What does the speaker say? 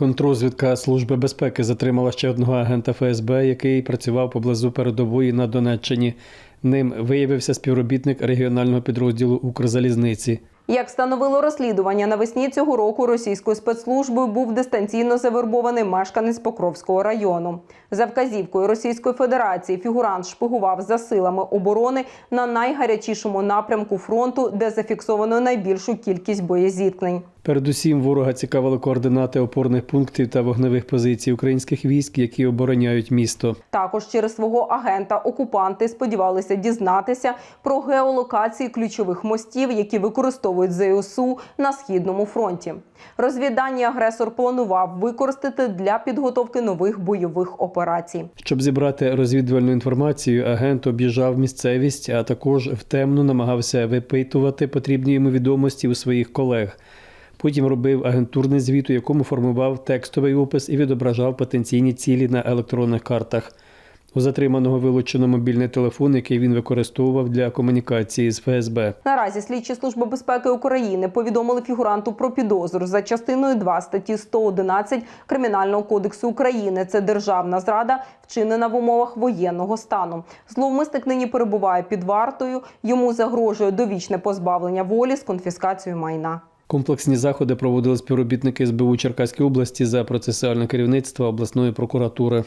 Контрозвідка Служби безпеки затримала ще одного агента ФСБ, який працював поблизу передової на Донеччині. Ним виявився співробітник регіонального підрозділу Укрзалізниці. Як встановило розслідування, навесні цього року російською спецслужбою був дистанційно завербований мешканець Покровського району. За вказівкою Російської Федерації фігурант шпигував за силами оборони на найгарячішому напрямку фронту, де зафіксовано найбільшу кількість боєзіткнень. Передусім ворога цікавили координати опорних пунктів та вогневих позицій українських військ, які обороняють місто. Також через свого агента окупанти сподівалися дізнатися про геолокації ключових мостів, які використовують ЗСУ на східному фронті. Розвідання агресор планував використати для підготовки нових бойових операцій. Щоб зібрати розвідувальну інформацію, агент об'їжджав місцевість, а також втемно намагався випитувати потрібні йому відомості у своїх колег. Потім робив агентурний звіт, у якому формував текстовий опис і відображав потенційні цілі на електронних картах. У затриманого вилучено мобільний телефон, який він використовував для комунікації з ФСБ. Наразі слідчі служби безпеки України повідомили фігуранту про підозру за частиною 2 статті 111 Кримінального кодексу України. Це державна зрада, вчинена в умовах воєнного стану. Зловмисник нині перебуває під вартою. Йому загрожує довічне позбавлення волі з конфіскацією майна. Комплексні заходи проводили співробітники СБУ Черкаської області за процесуальне керівництво обласної прокуратури.